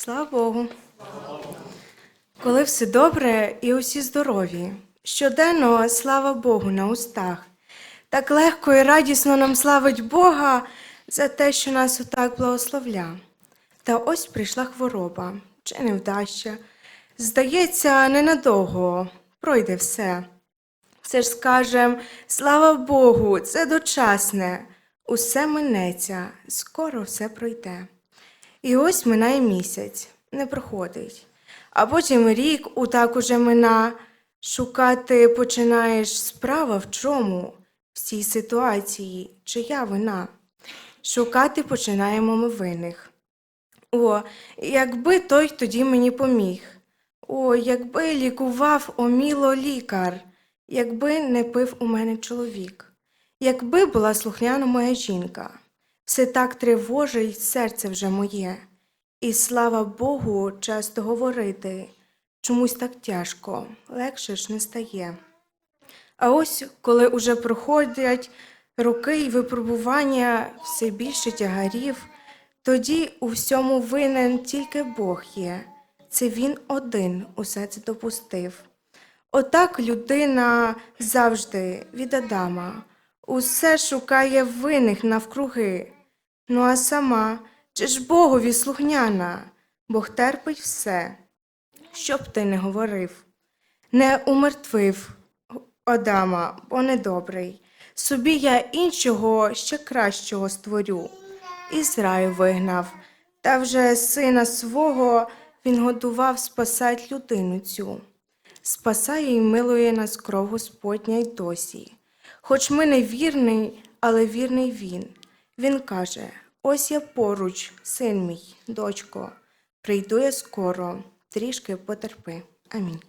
Слава Богу. Коли все добре і усі здорові, щоденно слава Богу на устах. Так легко і радісно нам славить Бога за те, що нас отак благословля. Та ось прийшла хвороба чи невдача. Здається, ненадовго пройде все. Все ж скажем, слава Богу, це дочасне, усе минеться, скоро все пройде. І ось минає місяць, не проходить. А потім рік утак уже мина. Шукати починаєш справа в чому? В цій ситуації, чия вина? Шукати починаємо ми винних. О, якби той тоді мені поміг. О, якби лікував оміло лікар, якби не пив у мене чоловік, якби була слухняна моя жінка, все так тривожить серце вже моє, і слава Богу, часто говорити, чомусь так тяжко, легше ж не стає. А ось коли уже проходять роки і випробування все більше тягарів, тоді у всьому винен тільки Бог є. Це Він один усе це допустив. Отак людина завжди від Адама усе шукає винних навкруги. Ну а сама, чи ж Богові слухняна, Бог терпить все, що б ти не говорив. Не умертвив Адама, бо недобрий. Собі я іншого ще кращого створю. Із раю вигнав, та вже сина свого він годував спасать людину цю. Спасає і милує нас кров Господня й досі. Хоч ми не вірний, але вірний він. Він каже: Ось я поруч, син мій, дочко, прийду я скоро, трішки потерпи. Амінь.